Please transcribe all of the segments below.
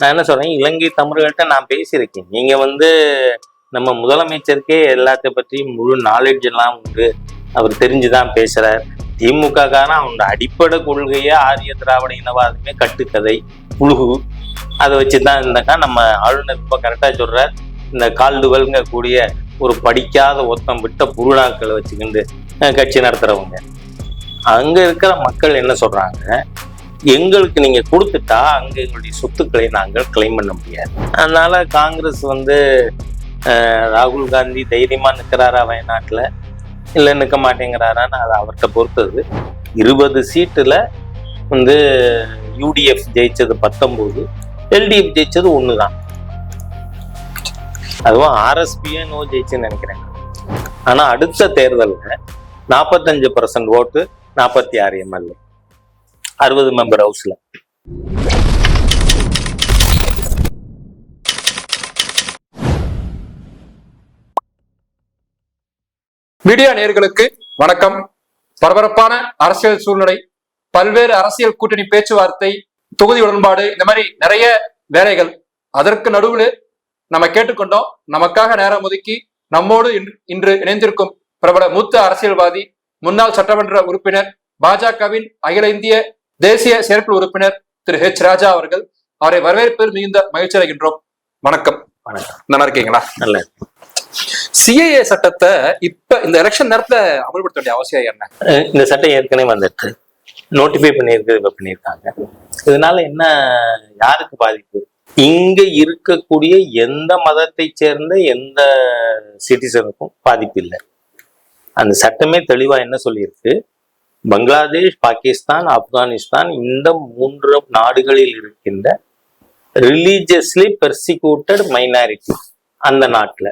நான் என்ன சொல்றேன் இலங்கை தமிழர்கள்ட்ட நான் பேசியிருக்கேன். நீங்க வந்து நம்ம முதலமைச்சருக்கே எல்லாத்த பற்றியும் முழு நாலேஜ் எல்லாம் உண்டு. அவர் தெரிஞ்சுதான் பேசுறார். திமுக காரன் அவனோட அடிப்படை கொள்கையே ஆரிய திராவிட இனவாதமே கட்டுக்கதை புழுகு. அதை வச்சு தான் இருந்தாக்கா நம்ம ஆளுநர் இப்போ கரெக்டாக சொல்றார். இந்த கால்டுவல்ங்க கூடிய ஒரு படிக்காத ஒத்தம் விட்ட புருணாக்களை வச்சுக்கிண்டு கட்சி நடத்துறவங்க. அங்க இருக்கிற மக்கள் என்ன சொல்றாங்க எங்களுக்கு நீங்க கொடுத்துட்டா அங்க எங்களுடைய சொத்துக்களை நாங்கள் கிளைம் பண்ண முடியாது. அதனால காங்கிரஸ் வந்து ராகுல் காந்தி தைரியமா நிற்கிறாரா வயநாட்டில் இல்லை நிற்க மாட்டேங்கிறாரான்னு அது அவர்கிட்ட பொறுத்தது. இருபது சீட்டுல வந்து யூடிஎஃப் ஜெயிச்சது பத்தொம்போது எல்டிஎஃப் ஜெயிச்சது ஒன்று தான் அதுவும் ஆர்எஸ்பியே நோ ஜெயிச்சுன்னு நினைக்கிறேன். ஆனா அடுத்த தேர்தலில் நாற்பத்தஞ்சு பர்சன்ட் ஓட்டு நாற்பத்தி ஆறு எம்எல்ஏ அறுபது மெம்பர் ஹவுஸ்ல மீடியா நேயர்களுக்கு வணக்கம். பரபரப்பான அரசியல் சூழ்நிலை பல்வேறு அரசியல் கூட்டணி பேச்சுவார்த்தை தொகுதி உடன்பாடு இந்த மாதிரி நிறைய வேலைகள். அதற்கு நடுவில் நம்ம கேட்டுக்கொண்டோம் நமக்காக நேரம் ஒதுக்கி நம்மோடு இன்று- இன்று இணைந்திருக்கும் பிரபல மூத்த அரசியல்வாதி முன்னாள் சட்டமன்ற உறுப்பினர் பாஜகவின் அகில இந்திய தேசிய செயற்குழு உறுப்பினர் திரு ஹெச் ராஜா அவர்கள் அவரை வரவேற்பதில் மிகுந்த மகிழ்ச்சி அடைகின்றோம். வணக்கம். வணக்கம். நல்லா இருக்கீங்களா? நல்ல சிஏஏ சட்டத்தை இப்ப இந்த எலெக்ஷன் நேரத்துல அமல்படுத்த வேண்டிய அவசியம் என்ன? இந்த சட்டம் ஏற்கனவே வந்துட்டு நோட்டிஃபை பண்ணியிருக்கு இப்போ பண்ணியிருக்காங்க. இதனால என்ன யாருக்கு பாதிப்பு? இங்க இருக்கக்கூடிய எந்த மதத்தை சேர்ந்த எந்த சிட்டிசனுக்கும் பாதிப்பு இல்லை. அந்த சட்டமே தெளிவா என்ன சொல்லியிருக்கு? பங்களாதேஷ் பாகிஸ்தான் ஆப்கானிஸ்தான் இந்த மூன்று நாடுகளில் இருக்கின்ற ரிலீஜியஸ்லி பெர்சிக்யூட்டட் மைனாரிட்டி அந்த நாட்டில்.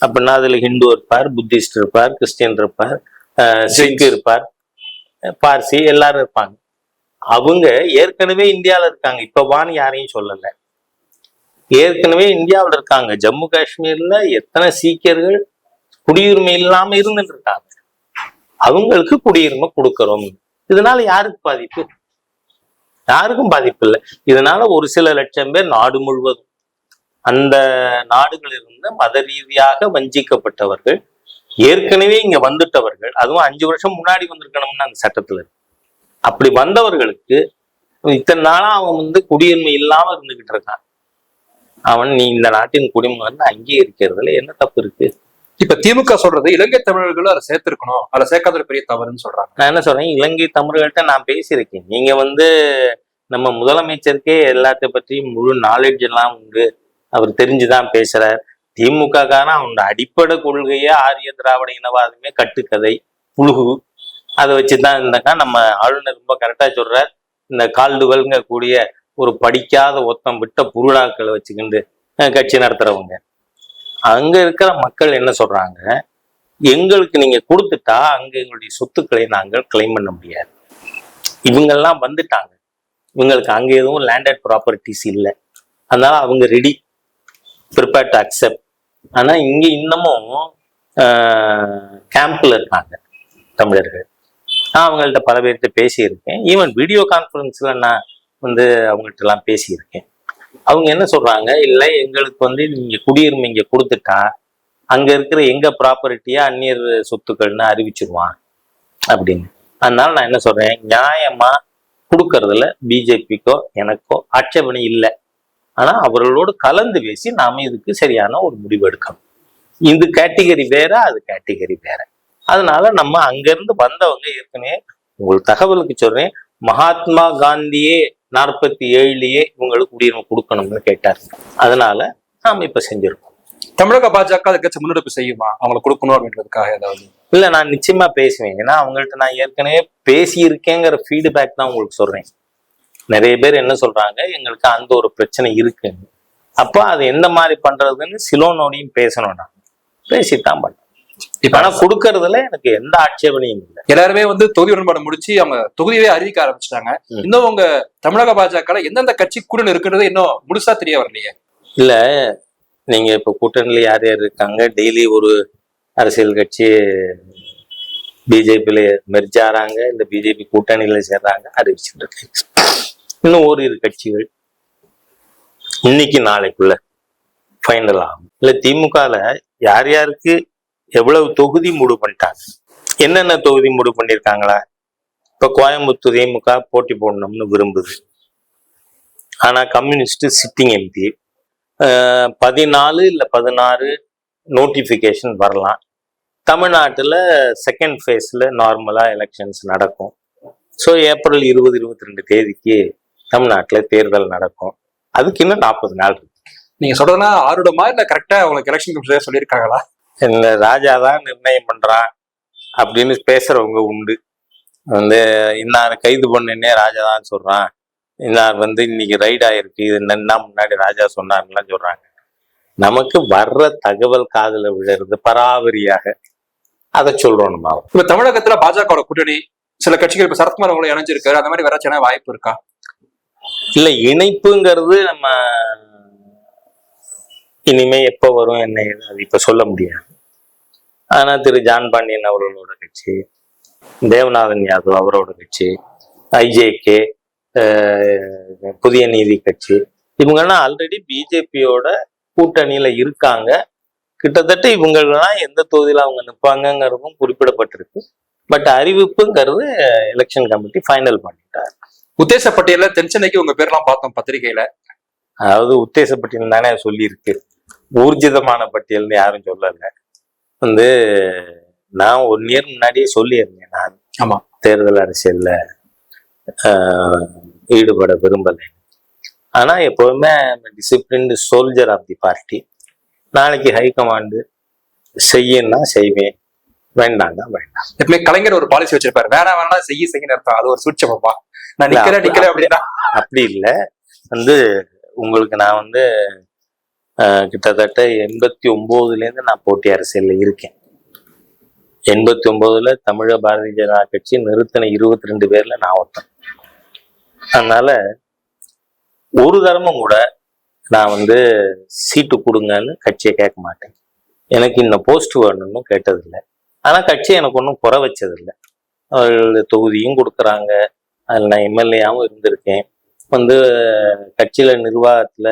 அப்படின்னா அதுல ஹிந்து இருப்பார் புத்திஸ்ட் இருப்பார் கிறிஸ்டியன் இருப்பார் சிக் இருப்பார் பார்சி எல்லாரும் இருப்பாங்க. அவங்க ஏற்கனவே இந்தியாவில் இருக்காங்க. இப்ப வான்னு யாரையும் சொல்லல. ஏற்கனவே இந்தியாவில் இருக்காங்க. ஜம்மு காஷ்மீர்ல எத்தனை சீக்கியர்கள் குடியுரிமை இல்லாம இருந்துட்டு இருக்காங்க. அவங்களுக்கு குடியுரிமை கொடுக்கறோம். இதனால யாருக்கு பாதிப்பு? யாருக்கும் பாதிப்பு இல்லை. இதனால ஒரு சில லட்சம் பேர் நாடு முழுவதும் அந்த நாடுகளில் இருந்து மத ரீதியாக வஞ்சிக்கப்பட்டவர்கள் ஏற்கனவே இங்க வந்துட்டவர்கள் அதுவும் அஞ்சு வருஷம் முன்னாடி வந்திருக்கணும்னு அந்த சட்டத்துல இருக்கு. அப்படி வந்தவர்களுக்கு இத்தனை நாளா அவன் வந்து குடியுரிமை இல்லாம இருந்துகிட்டு இருக்கான். அவன் நீ இந்த நாட்டின் குடிமகன் அங்கீகரிக்கிறதுல என்ன தப்பு இருக்கு? இப்ப திமுக சொல்றது இலங்கை தமிழர்களும் அதை சேர்த்திருக்கணும். அதை சேர்க்காத ஒரு பெரிய தவறுன்னு சொல்றாங்க. நான் என்ன சொல்றேன்? இலங்கை தமிழர்கள்ட்ட நான் பேசியிருக்கேன். நீங்க வந்து நம்ம முதலமைச்சருக்கே எல்லாத்த பற்றியும் முழு நாலேஜ் எல்லாம் உண்டு. அவர் தெரிஞ்சுதான் பேசுறார். திமுக காரன் அவனோட அடிப்படை கொள்கையே ஆரிய திராவிட இனவாதமே கட்டுக்கதை புழுகு. அதை வச்சுதான் இருந்தாக்கா நம்ம ஆளுநர் ரொம்ப கரெக்டா சொல்றார். இந்த கால்டுவல்ங்க கூடிய ஒரு படிக்காத ஒத்தம் விட்ட புருணாக்களை வச்சுக்கிண்டு கட்சி நடத்துறவங்க. அங்க இருக்கிற மக்கள் என்ன சொல்றாங்க? எங்களுக்கு நீங்க கொடுத்துட்டா அங்க எங்களுடைய சொத்துக்களை நாங்கள் கிளைம் பண்ண முடியாது. இவங்கெல்லாம் வந்துட்டாங்க. இவங்களுக்கு அங்க எதுவும் லேண்டட் ப்ராப்பர்ட்டிஸ் இல்லை. அதனால அவங்க ரெடி ப்ரிப்பேர் டு அக்செப்ட் ஆனா இங்க இன்னமும் கேம்ப்ல இருக்காங்க தமிழர்கள். நான் அவங்கள்ட்ட பல பேர்கிட்ட பேசியிருக்கேன். ஈவன் வீடியோ கான்ஃபரன்ஸ்ல நான் வந்து அவங்கள்ட்ட எல்லாம் பேசியிருக்கேன். அவங்க என்ன சொல்றாங்க? இல்லை எங்களுக்கு வந்து நீங்க குடியுரிமை இங்க கொடுத்துட்டா அங்க இருக்கிற எங்க ப்ராப்பர்ட்டியா அந்நியர் சொத்துக்கள்னு அறிவிச்சிருவான் அப்படின்னு. அதனால நான் என்ன சொல்றேன்? நியாயமா கொடுக்கறதுல பிஜேபிக்கோ எனக்கோ ஆட்சேபனை இல்லை. ஆனா அவர்களோடு கலந்து பேசி நாம இதுக்கு சரியான ஒரு முடிவு எடுக்கணும். இது கேட்டகரி வேற அது கேட்டகரி வேற. அதனால நம்ம அங்கிருந்து வந்தவங்க ஏற்கனவே உங்களுக்கு தகவலுக்கு சொல்றேன். மகாத்மா காந்தியே நாற்பத்தி ஏழுலயே இவங்களுக்கு குடியுரிமை கொடுக்கணும்னு கேட்டார். அதனால நாம இப்ப செஞ்சிருக்கோம். தமிழக பாஜக அதுக்கு முன்னெடுப்பு செய்யுமா? அவங்களுக்கு கொடுக்கணும் அப்படின்றதுக்காக ஏதாவது? இல்ல நான் நிச்சயமா பேசுவேன். ஏன்னா அவங்கள்ட்ட நான் ஏற்கனவே பேசியிருக்கேங்கிற ஃபீட்பேக் தான் உங்களுக்கு சொல்றேன். நிறைய பேர் என்ன சொல்றாங்க? எங்களுக்கு அந்த ஒரு பிரச்சனை இருக்குன்னு. அப்போ அது எந்த மாதிரி பண்றதுன்னு சிலோனோடையும் பேசணும் நான் பேசித்தான் பண்ணேன் இப்ப ஆனா கொடுக்கறதுல எனக்கு எந்த ஆட்சேபனையும் இல்லை. எல்லாருமே வந்து தொகுதி உடன்பாடு முடிச்சு அவங்க தொகுதியே அறிவிக்க ஆரம்பிச்சிட்டாங்க. இன்னும் உங்க தமிழக பாஜக எந்தெந்த கட்சி கூட இருக்குன்றது இன்னும் முழுசா தெரிய வரலையே. இல்ல நீங்க இப்ப கூட்டணியில யார் யார் இருக்காங்க? டெய்லி ஒரு அரசியல் கட்சி பிஜேபியில மெர்ஜ் ஆறாங்க இந்த பிஜேபி கூட்டணியில சேர்றாங்க அறிவிச்சுட்டு இருக்கு. இன்னும் ஓரிரு கட்சிகள் இன்னைக்கு நாளைக்குள்ள ஃபைனல் ஆகும். இல்ல திமுகல யார் யாருக்கு எவ்வளவு தொகுதி முடிவு பண்ணிட்டாங்க? என்னென்ன தொகுதி முடிவு பண்ணியிருக்காங்களா? இப்போ கோயம்புத்தூர் திமுக போட்டி போடணும்னு விரும்புது. ஆனால் கம்யூனிஸ்ட் சிட்டிங் எம்பி பதினாலு இல்லை பதினாறு நோட்டிஃபிகேஷன் வரலாம். தமிழ்நாட்டில் செகண்ட் ஃபேஸில் நார்மலாக எலெக்ஷன்ஸ் நடக்கும். ஸோ ஏப்ரல் இருபது இருபத்தி ரெண்டு தேதிக்கு தமிழ்நாட்டில் தேர்தல் நடக்கும். அதுக்கு இன்னும் நாற்பது நாள் இருக்கு. நீங்க சொல்றதுன்னா ஆறுடமா இல்ல கரெக்டா உங்களுக்கு எலெக்ஷன் கமிஷன் சொல்லியிருக்காங்களா? இந்த ராஜா தான் நிர்ணயம் பண்றான் அப்படின்னு பேசுறவங்க உண்டு. வந்து இன்னார் கைது பண்ணனே ராஜா தான் சொல்றான். இன்னார் வந்து இன்னைக்கு ரைட் ஆயிருக்கு. இது என்ன முன்னாடி ராஜா சொன்னார்லாம் சொல்றாங்க. நமக்கு வர்ற தகவல் காதுல விழுறது பராவரியாக அதை சொல்றோம் நம்ம இப்ப தமிழகத்துல பாஜகவோட கூட்டணி சில கட்சிகள் இப்ப சரத்குமார் அவங்களை இணைஞ்சிருக்காரு. அந்த மாதிரி வராச்சுன்னா வாய்ப்பு இருக்கா? இல்ல இணைப்புங்கிறது நம்ம இனிமே எப்ப வரும் என்ன அது இப்ப சொல்ல முடியாது. ஆனா திரு ஜான் பாண்டியன் அவர்களோட கட்சி தேவநாதன் யாதவ் அவரோட கட்சி ஐஜேகே புதிய நீதி கட்சி இவங்கெல்லாம் ஆல்ரெடி பிஜேபியோட கூட்டணியில இருக்காங்க. கிட்டத்தட்ட இவங்கெல்லாம் எந்த தொகுதியில அவங்க நிற்பாங்கங்கிறதும் குறிப்பிடப்பட்டிருக்கு. பட் அறிவிப்புங்கிறது எலெக்ஷன் கமிட்டி ஃபைனல் பண்ணிட்டார். உத்தேச பட்டியல தென்சென்னைக்கு உங்க பேர்லாம் பார்த்தோம் பத்திரிகையில. அதாவது உத்தேச பட்டியல் தானே சொல்லியிருக்கு. ஊர்ஜிதமான பட்டியல்னு யாரும் சொல்லல. வந்து நான் ஒன் இயர் முன்னாடியே சொல்லியிருந்தேன் நான். ஆமா. தேர்தல் அரசியல்ல ஈடுபட விரும்பலை. ஆனா எப்பவுமே disciplined soldier of the party நாளைக்கு ஹைகமாண்டு செய்யன்னா செய்வேன். வேண்டாம்னா வேண்டாம். எப்பவுமே கலைஞர் ஒரு பாலிசி வச்சிருப்பாரு. வேணாம் வேணாம் செய்ய செய்ய அர்த்தம். அது ஒரு சூட்சமாப்பா. நான் நிக்கிறேன் நிக்கிறேன் அப்படின்னா. அப்படி இல்லை. வந்து உங்களுக்கு நான் வந்து கிட்டத்தட்ட எண்பத்தி ஒம்போதுலேருந்து நான் போட்டி அரசியலில் இருக்கேன். எண்பத்தி ஒம்போதில் தமிழக பாரதிய ஜனதா கட்சி நிறுத்தின இருபத்தி ரெண்டு பேரில் நான் ஒருத்தன். அதனால ஒரு தரமும் கூட நான் வந்து சீட்டு கொடுங்கன்னு கட்சியை கேட்க மாட்டேன். எனக்கு இந்த போஸ்ட் வேணும்னு கேட்டதில்லை. ஆனால் கட்சி எனக்கு ஒன்றும் குறை வச்சதில்லை. அவர்கள் தொகுதியும் கொடுக்குறாங்க. அதில் நான் எம்எல்ஏயாவும் இருந்திருக்கேன். வந்து கட்சியில் நிர்வாகத்தில்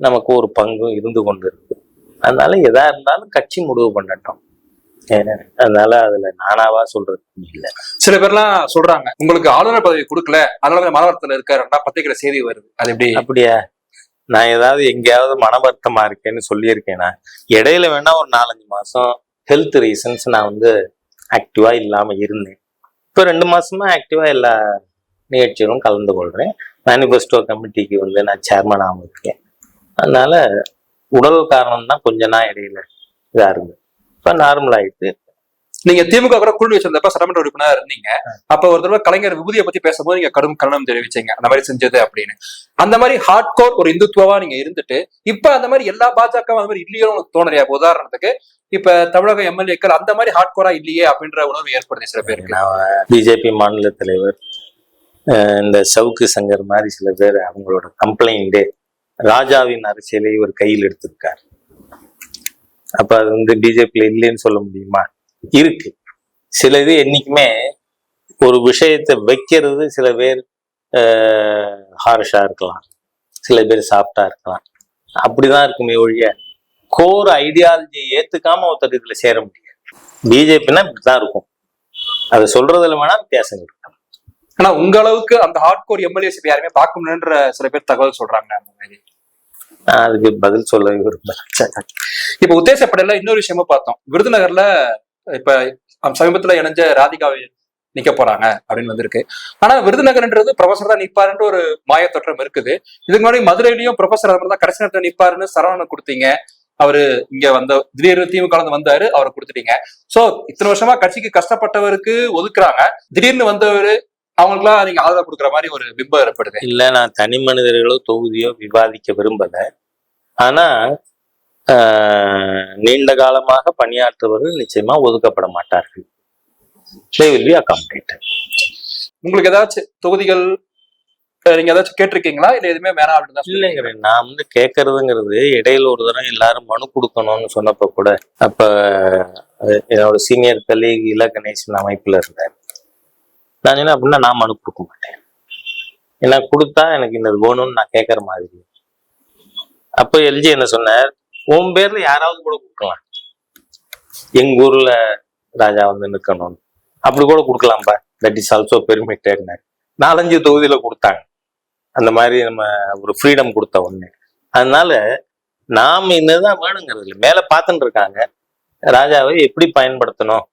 நமக்கு ஒரு பங்கும் இருந்து கொண்டு இருக்கு அதனால எதா இருந்தாலும் கட்சி முடிவு பண்ணட்டும். ஏன்னா, அதனால அதுல நானாவா சொல்றது இல்லை. சில பேர்லாம் சொல்றாங்க உங்களுக்கு ஆளுநர் பதவி கொடுக்கல அதனால மனவரத்துல இருக்காருன்னா பத்திரிகையில செய்தி வருது. அது எப்படி? அப்படியா? நான் ஏதாவது எங்கேயாவது மன வருத்தமா இருக்கேன்னு சொல்லியிருக்கேனா? இடையில வேணா ஒரு நாலஞ்சு மாசம் ஹெல்த் ரீசன்ஸ் நான் வந்து ஆக்டிவா இல்லாம இருந்தேன். இப்போ ரெண்டு மாசமா ஆக்டிவா எல்லா நிகழ்ச்சிகளும் கலந்து கொள்றேன். மேனிஃபெஸ்டோ கமிட்டிக்கு வந்து நான் சேர்மனாகவும் இருக்கேன். அதனால உடல் காரணம் தான் கொஞ்ச நாள் இடையில இதா இருந்தது இப்போ நார்மல் ஆயிட்டு. நீங்க திமுக கூட குழு வச்சிருந்தப்ப சட்டமன்ற உறுப்பினரா இருந்தீங்க. அப்ப ஒரு தடவை கலைஞர் விபூதியை பத்தி பேசும்போது நீங்க கடும் கண்டனம் தெரிவிச்சீங்க. அந்த மாதிரி செஞ்சது அப்படின்னு. அந்த மாதிரி ஹார்ட் கோர் ஒரு இந்துத்துவா நீங்க இருந்துட்டு இப்ப அந்த மாதிரி எல்லா பாஜகவும் அந்த மாதிரி இல்லையோ உங்களுக்கு தோணலையா? உதாரணத்துக்கு இப்ப தமிழக எம்எல்ஏக்கள் அந்த மாதிரி ஹார்ட் கோரா இல்லையே அப்படின்ற உணர்வு ஏற்படுது சில பேருக்கு. பிஜேபி மாநில தலைவர் இந்த சவுக்கு சங்கர் மாதிரி சில பேர் அவங்களோட கம்ப்ளைண்ட் ராஜாவின் அரசியலை இவர் கையில் எடுத்திருக்கார். அப்ப அது வந்து பிஜேபியில இல்லைன்னு சொல்ல முடியுமா? இருக்கு. சில இது என்னைக்குமே ஒரு விஷயத்தை வைக்கிறது சில பேர் ஹார்ஷா இருக்கலாம். சில பேர் சாஃப்டா இருக்கலாம். அப்படிதான் இருக்குமே ஒழிய கோர் ஐடியாலஜியை ஏத்துக்காம ஒருத்தர் இதுல சேர முடியாது. பிஜேபின்னா இப்படிதான் இருக்கும். அதை சொல்றதுல வேணா வித்தியாசங்கள் ஆனா உங்க அளவுக்கு அந்த ஹார்ட் கோர் எம்எல்ஏஸ் யாருமே பார்க்க முடியுன்ற சில பேர் தகவல் சொல்றாங்க. அந்த மாதிரி அதுக்கு பதில் சொல்ல இப்ப உத்தேசப்படையில இன்னொரு விஷயமும் பார்த்தோம். விருதுநகர்ல இப்ப சமீபத்துல இணைஞ்ச ராதிகாவை நிக்க போறாங்க அப்படின்னு வந்திருக்கு. ஆனா விருதுநகர்ன்றது ப்ரொஃபசர் தான் நிப்பாருன்ற ஒரு மாயத்தோற்றம் இருக்குது. இதுக்கு முன்னாடி மதுரையிலயும் ப்ரொஃபசர் அவர் தான் கடைசி நேரத்துல நிப்பாருன்னு சரவணன் கொடுத்தீங்க. அவரு இங்க வந்த திடீர்னு திமுக கலந்து வந்தாரு அவரை கொடுத்துட்டீங்க. சோ இத்தனை வருஷமா கட்சிக்கு கஷ்டப்பட்டவருக்கு ஒதுக்குறாங்க. திடீர்னு வந்தவர் அவங்களுக்குலாம் நீங்க ஆதரவு கொடுக்குற மாதிரி ஒரு பிம்பம் ஏற்படுது. இல்ல நான் தனி மனிதர்களோ தொகுதியோ விவாதிக்க விரும்பல. ஆனா நீண்ட காலமாக பணியாற்றுபவர்கள் நிச்சயமா ஒதுக்கப்பட மாட்டார்கள். They will be accommodated. உங்களுக்கு ஏதாச்சும் தொகுதிகள் நீங்க ஏதாச்சும் கேட்டிருக்கீங்களா? இல்ல எதுவுமே வேணாம் அப்படின்னு? இல்லைங்கிற நான் வந்து கேட்கறதுங்கிறது இடையில ஒரு தடவை எல்லாரும் மனு கொடுக்கணும்னு சொன்னப்ப கூட அப்ப என்னோட சீனியர் கலீக் இல கணேசன் அமைப்புல இருந்தார். நான் என்ன அப்படின்னா நான் மனு கொடுக்க மாட்டேன். ஏன்னா கொடுத்தா எனக்கு இந்த வேணும்னு நான் கேட்கற மாதிரி. அப்போ எல்ஜி என்ன சொன்னார் உன் பேர்ல யாராவது கூட கொடுக்கலாம். எங்க ஊர்ல ராஜா வந்து நிற்கணும்னு அப்படி கூட கொடுக்கலாம்ப்பா தட் இஸ் ஆல்சோ பெருமிட்டட் நாலஞ்சு தொகுதியில கொடுத்தாங்க. அந்த மாதிரி நம்ம ஒரு ஃப்ரீடம் கொடுத்த ஒண்ணு அதனால நாம் என்னதான் வேணுங்கிறது இல்லை. மேல பார்த்துட்டு இருக்காங்க. ராஜாவை எப்படி பயன்படுத்தணும்?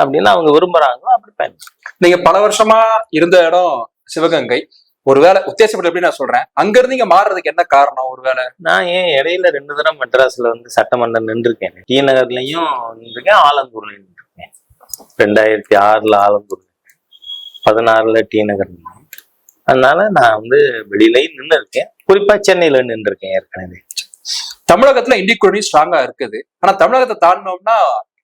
அப்படின்னு அவங்க விரும்புறாங்களோ அப்படி பயன்படுத்தணும் நீங்க பல வருஷமா இருந்த இடம் சிவகங்கை. ஒருவேளை உத்தேசப்பட்டு எப்படி நான் சொல்றேன்? அங்க இருந்து இங்க மாறுறதுக்கு என்ன காரணம் ஒருவேளை நான் ஏன் இடையில ரெண்டு தடவை மெட்ராஸ்ல வந்து சட்டமன்றம் நின்றுருக்கேன். டி நகர்லயும் நின்றுருக்கேன் ஆலந்தூர்லயும் நின்றுருக்கேன். ரெண்டாயிரத்தி ஆறுல ஆலந்தூர் பதினாறுல டி நகர். அதனால நான் வந்து வெளியிலயும் நின்று இருக்கேன் குறிப்பா சென்னையில நின்று இருக்கேன் ஏற்கனவே. தமிழகத்துல இந்திய கூட்டணி ஸ்ட்ராங்கா இருக்குது. ஆனா தமிழகத்தை தாண்டினோம்னா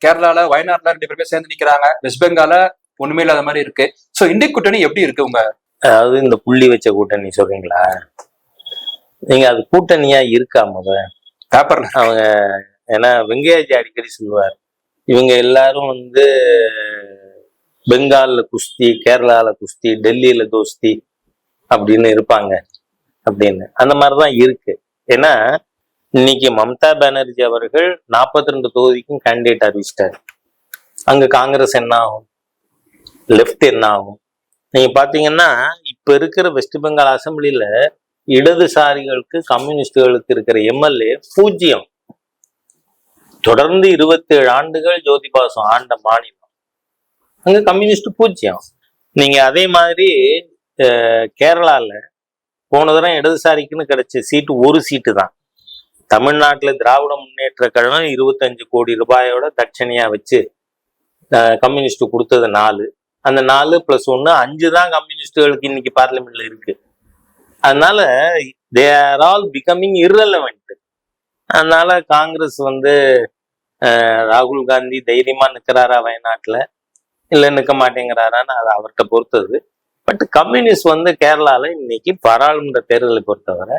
கேரளால வயநாடுல ரெண்டு பேருமே சேர்ந்து நிக்கிறாங்க. வெஸ்ட் பெங்கால ஒண்ணுமே இல்லாத மாதிரி இருக்கு. சோ இந்திய கூட்டணி எப்படி இருக்கு உங்க? அதாவது இந்த புள்ளி வச்ச கூட்டணி சொல்றீங்களா? நீங்க அது கூட்டணியா இருக்கா முத? பேப்பர்ல அவங்க ஏன்னா வெங்கையாஜி அடிக்கடி சொல்லுவார். இவங்க எல்லாரும் வந்து பெங்கால்ல குஸ்தி கேரளால குஸ்தி டெல்லியில தோஸ்தி அப்படின்னு இருப்பாங்க அப்படின்னு. அந்த மாதிரிதான் இருக்கு. ஏன்னா இன்னைக்கு மம்தா பானர்ஜி அவர்கள் 42 ரெண்டு தொகுதிக்கும் கேண்டிடேட் அறிவிச்சிட்டாரு. அங்க காங்கிரஸ் என்ன ஆகும்? லெஃப்ட் என்ன ஆகும்? நீங்க பாத்தீங்கன்னா இப்ப இருக்கிற வெஸ்ட் பெங்கால் அசம்பிளில இடதுசாரிகளுக்கு கம்யூனிஸ்டுகளுக்கு இருக்கிற எம்எல்ஏ பூஜ்ஜியம். தொடர்ந்து இருபத்தேழு ஆண்டுகள் ஜோதிபாசம் ஆண்ட மாநிலம். அங்க கம்யூனிஸ்ட் பூஜ்ஜியம். நீங்க அதே மாதிரி கேரளால போன தடவை இடதுசாரிக்குன்னு கிடைச்ச சீட்டு ஒரு சீட்டு தான். தமிழ்நாட்டில் திராவிட முன்னேற்ற கழகம் இருபத்தஞ்சு கோடி ரூபாயோட தட்சணையா வச்சு கம்யூனிஸ்ட் கொடுத்தது நாலு. அந்த நாலு பிளஸ் ஒன்னு அஞ்சு தான் கம்யூனிஸ்டுகளுக்கு இன்னைக்கு பார்லிமெண்ட்ல இருக்கு. அதனால they are all becoming irrelevant அதனால காங்கிரஸ் வந்து ராகுல் காந்தி தைரியமா நிற்கிறாரா வயநாட்டில்? இல்லை நிற்க மாட்டேங்கிறாரான்னு அது அவர்கிட்ட பொறுத்தது. பட் கம்யூனிஸ்ட் வந்து கேரளால இன்னைக்கு பாராளுமன்ற தேர்தலை பொறுத்தவரை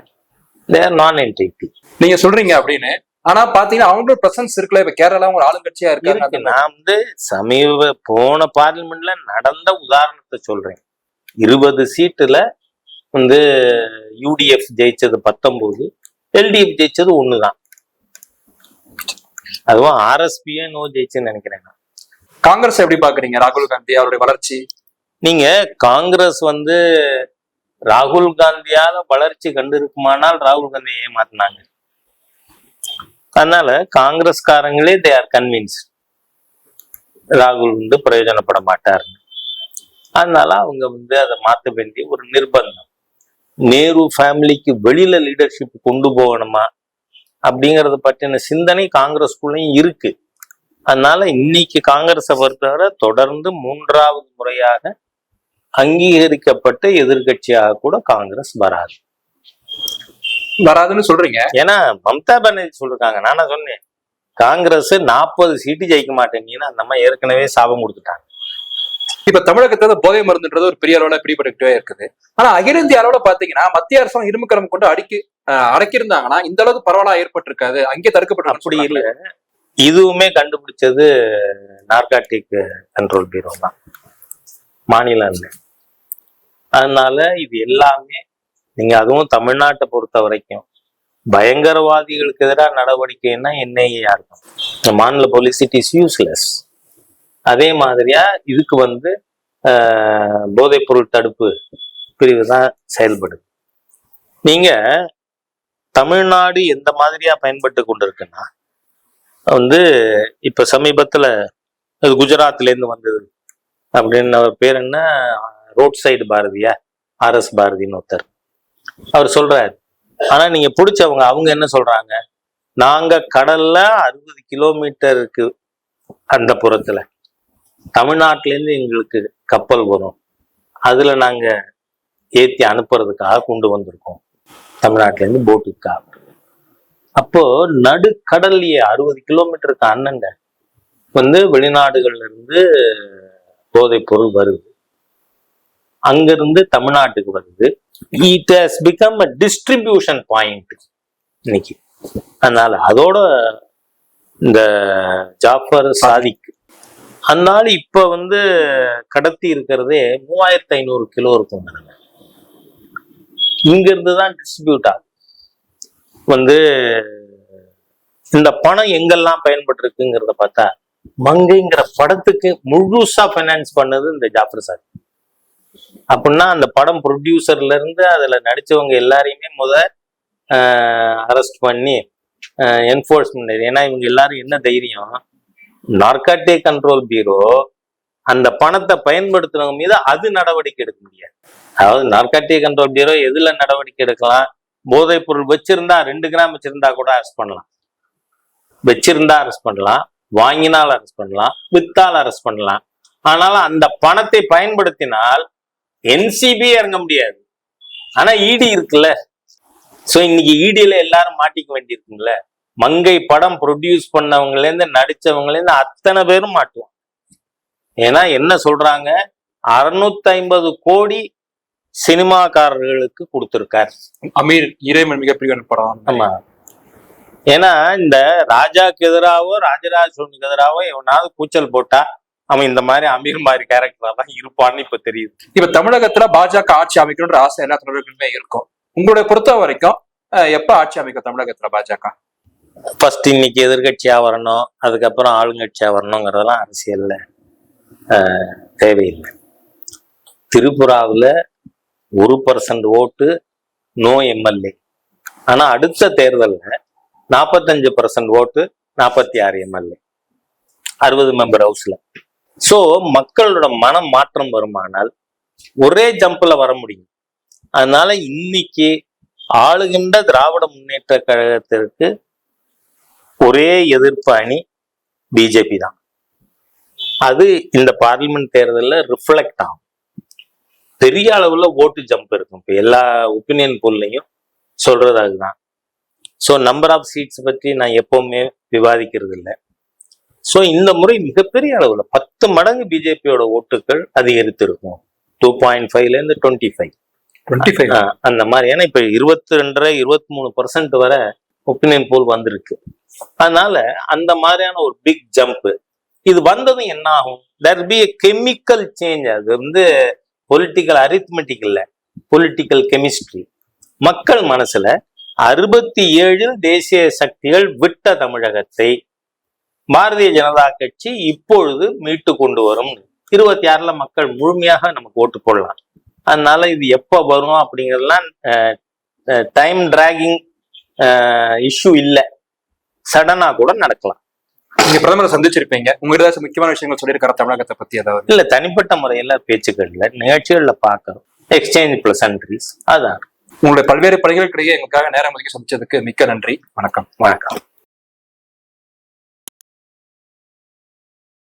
தேர் நான் என்டிட்டி நீங்க சொல்றீங்க அப்படின்னு. ஆனா பாத்தீங்கன்னா அவங்களோட பிரசன்ஸ் இருக்குல்ல. இப்ப கேரளா ஒரு ஆளுங்கட்சியா இருக்காங்க. நான் வந்து சமீப போன பார்லிமெண்ட்ல நடந்த உதாரணத்தை சொல்றேன். இருபது சீட்டுல வந்து யூடிஎஃப் ஜெயிச்சது பத்தொன்பது எல்டிஎஃப் ஜெயிச்சது ஒண்ணுதான். அதுவும் ஆர்எஸ்பியே நோ ஜெயிச்சுன்னு நினைக்கிறேன் நான். காங்கிரஸ் எப்படி பாக்குறீங்க? ராகுல் காந்தி அவருடைய வளர்ச்சி. நீங்க காங்கிரஸ் வந்து ராகுல் காந்தியால வளர்ச்சி கண்டிருக்குமானால் ராகுல் காந்தியை ஏமாத்தினாங்க. அதனால காங்கிரஸ்காரங்களே தே ஆர் கன்வின்ஸ் ராகுல் வந்து பிரயோஜனப்பட மாட்டார். அதனால அவங்க வந்து அதை மாத்த வேண்டிய ஒரு நிர்பந்தம். நேரு ஃபேமிலிக்கு வெளியில லீடர்ஷிப் கொண்டு போகணுமா அப்படிங்கறத பற்றின சிந்தனை காங்கிரஸ்குள்ளேயும் இருக்கு. அதனால இன்னைக்கு காங்கிரஸை பொறுத்தவரை தொடர்ந்து மூன்றாவது முறையாக அங்கீகரிக்கப்பட்ட எதிர்க்கட்சியாக கூட காங்கிரஸ் வராது. வராதுன்னு சொல்றீங்க? ஏன்னா மம்தா பானர்ஜி சொல்லிருக்காங்க. நானா சொன்னேன்? காங்கிரஸ் நாற்பது சீட்டு ஜெயிக்க மாட்டேங்கன்னு அந்த அம்மா ஏற்கனவே சாபம் கொடுத்துட்டாங்க. இப்ப தமிழகத்துல போதை மருந்துன்றது ஒரு பெரிய அளவுல பிடிபட்டுக்கிட்டே இருக்குது. ஆனா அகில இந்திய அளவுல பாத்தீங்கன்னா மத்திய அரசாங்கம் இரும்புக்கரம் கொண்டு அடிக்கி அடக்கியிருந்தாங்கன்னா இந்த அளவுக்கு பரவலா ஏற்பட்டிருக்காது. அங்கே தடுக்கப்பட்டு அப்படி இல்ல. இதுவுமே கண்டுபிடிச்சது நார்காட்டிக் கண்ட்ரோல் பீரோ தான். மாநிலங்கள் அதனால இது எல்லாமே நீங்க அதுவும் தமிழ்நாட்டை பொறுத்த வரைக்கும் பயங்கரவாதிகளுக்கு எதிராக நடவடிக்கைன்னா என்ஐஏயா இருக்கும். இந்த மாநில போலீஸ் இட் இஸ் யூஸ்லெஸ் அதே மாதிரியா இதுக்கு வந்து ஆஹ், போதைப்பொருள் தடுப்பு பிரிவு தான் செயல்படுது. நீங்க தமிழ்நாடு எந்த மாதிரியா பயன்பட்டு கொண்டிருக்குன்னா வந்து இப்ப சமீபத்துல அது குஜராத்ல இருந்து வந்தது. அப்படின்னு அவர் பேர் என்ன? ரோட் சைடு பாரதியா ஆர்எஸ் பாரதின்னு ஒருத்தர். அவர் சொல்றாரு. ஆனா நீங்க பிடிச்சவங்க அவங்க என்ன சொல்றாங்க? நாங்க கடல்ல அறுபது கிலோமீட்டருக்கு அந்த புறத்துல. தமிழ்நாட்டிலேருந்து எங்களுக்கு கப்பல் வரும். அதுல நாங்க ஏத்தி அனுப்புறதுக்காக கொண்டு வந்திருக்கோம். தமிழ்நாட்டிலேருந்து போட்டுக்காக. அப்போ நடுக்கடல்லையே அறுபது கிலோமீட்டருக்கு அண்ணங்க வந்து வெளிநாடுகள்ல இருந்து போதைப் பொருள் வருது. அங்கிருந்து தமிழ்நாட்டுக்கு வருது. It has become a distribution point இன்னைக்கு. அதனால அதோட இந்த ஜாஃபர் சாதிக் அதனால இப்ப வந்து கடத்தி இருக்கிறதே மூவாயிரத்தி ஐநூறு கிலோ இருக்கும் இங்க இருந்து தான் டிஸ்ட்ரிபியூட் ஆகுது. வந்து இந்த பணம் எங்கெல்லாம் பயன்பட்டு இருக்குங்கிறத பார்த்தா மங்கைங்கிற படத்துக்கு முழுசா ஃபைனான்ஸ் பண்ணது இந்த ஜாஃபர் சார். அப்படின்னா அந்த படம் ப்ரொடியூசர்ல இருந்து அதுல நடிச்சவங்க எல்லாரையுமே முத அரெஸ்ட் பண்ணி என்ஃபோர்ஸ்மெண்ட் ஏன்னா இவங்க எல்லாரும் என்ன தைரியம்? நார்காட்டே கண்ட்ரோல் பியூரோ அந்த பணத்தை பயன்படுத்துறவங்க மீது அது நடவடிக்கை எடுக்க முடியாது. அதாவது நார்காட்டிய கண்ட்ரோல் பியூரோ எதுல நடவடிக்கை எடுக்கலாம்? போதைப் பொருள் வச்சிருந்தா ரெண்டு கிராம் வச்சிருந்தா கூட அரெஸ்ட் பண்ணலாம். வச்சிருந்தா அரெஸ்ட் பண்ணலாம். வாங்கினால் அரெஸ்ட் பண்ணலாம் வித்தால் அரெஸ்ட் பண்ணலாம். ஆனாலும் அந்த பணத்தை பயன்படுத்தினால் என்சிபி இறங்க முடியாது. ஆனா இடி இருக்குல்ல. சோ இன்னைக்கு இடியில எல்லாரும் மாட்டிக்க வேண்டியிருக்குல்ல மங்கை படம் ப்ரொடியூஸ் பண்ணவங்கல இருந்து நடிச்சவங்கல இருந்து அத்தனை பேரும் மாட்டுவோம் ஏன்னா என்ன சொல்றாங்க? அறுநூத்தி ஐம்பது கோடி சினிமாக்காரர்களுக்கு கொடுத்திருக்கார். அமீர் இறைவன் மிகப்பெரிய படம். ஆமா. ஏன்னா இந்த ராஜாக்கு எதிராவோ ராஜராஜ சோழனுக்கு எதிராவோ எவனாவது கூச்சல் போட்டா அவன் இந்த மாதிரி அமீர் மாதிரி கேரக்டரா தான் இருப்பான்னு இப்ப தெரியுது. இப்ப தமிழகத்துல பாஜக ஆட்சி அமைக்கணுன்ற ஆசை எல்லா தமிழர்களுமே இருக்கும். உங்களுடைய பொறுத்த வரைக்கும் எப்ப ஆட்சி அமைக்கும் தமிழகத்துல பாஜக? ஃபர்ஸ்ட் இன்னைக்கு எதிர்கட்சியா வரணும் அதுக்கப்புறம் ஆளுங்கட்சியா வரணுங்கிறதெல்லாம் அரசியல்ல தேவையில்லை. திரிபுராவுல ஒரு பர்சன்ட் ஓட்டு நோ எம்எல்ஏ ஆனா அடுத்த தேர்தல்ல நாற்பத்தஞ்சு பர்சன்ட் ஓட்டு நாற்பத்தி ஆறு எம்எல்ஏ அறுபது மெம்பர் ஹவுஸ்ல ஸோ மக்களோட மனம் மாற்றம் வருமானால் ஒரே ஜம்பில் வர முடியும். அதனால இன்னைக்கு ஆளுகின்ற திராவிட முன்னேற்ற கழகத்திற்கு ஒரே எதிர்ப்பு அணி பிஜேபி தான். அது இந்த பார்லிமெண்ட் தேர்தலில் ரிஃப்ளெக்ட் ஆகும். பெரிய அளவில் ஓட்டு ஜம்ப் இருக்கும். இப்போ எல்லா ஒப்பீனியன் போல்லையும் சொல்றது அதுதான். ஸோ நம்பர் ஆஃப் சீட்ஸ் பற்றி நான் எப்பவுமே விவாதிக்கிறது இல்லை ஸோ இந்த முறை மிகப்பெரிய அளவுல பத்து மடங்கு பிஜேபியோட ஓட்டுகள் அதிகரித்திருக்கும். டூ பாயிண்ட் ஃபைவ்ல இருந்து டுவெண்ட்டி ஃபைவ் டுவெண்ட்டி ஃபைவ் அந்த மாதிரி. ஏன்னா இப்ப இருபத்தி ரெண்டரை இருபத்தி மூணு பர்சன்ட் வரை ஒப்பீனியன் போல் வந்திருக்கு. அதனால அந்த மாதிரியான ஒரு பிக் ஜம்ப் இது வந்ததும் என்ன ஆகும்? There be a chemical change அது வந்து பொலிட்டிக்கல் அரித்மெட்டிக் இல்ல பொலிட்டிக்கல் கெமிஸ்ட்ரி மக்கள் மனசுல அறுபத்தி ஏழில் தேசிய சக்திகள் விட்ட தமிழகத்தை பாரதிய ஜனதா கட்சி இப்பொழுது மீட்டு கொண்டு வரும். இருபத்தி ஆறுல மக்கள் முழுமையாக நமக்கு ஓட்டு போடலாம். அதனால இது எப்போ வரும் அப்படிங்கிறதுலாம் டைம் டிராகிங் இஷ்யூ இல்லை. சடனா கூட நடக்கலாம். நீங்க பிரதமரை சந்திச்சிருப்பீங்க. உங்க ஏதாச்சும் முக்கியமான விஷயங்கள் சொல்லியிருக்காரு தமிழகத்தை பத்தி ஏதாவது? இல்ல தனிப்பட்ட முறையில பேச்சுக்கள்ல நிகழ்ச்சிகள்ல பார்க்கறோம். எக்ஸ்சேஞ்ச் பிளசன்ட்ரிஸ் அதான். உங்களுடைய பல்வேறு பணிகளுக்கிடையே எங்களுக்காக நேரம் ஒதுக்கி சந்திச்சதுக்கு மிக்க நன்றி. வணக்கம். வணக்கம்.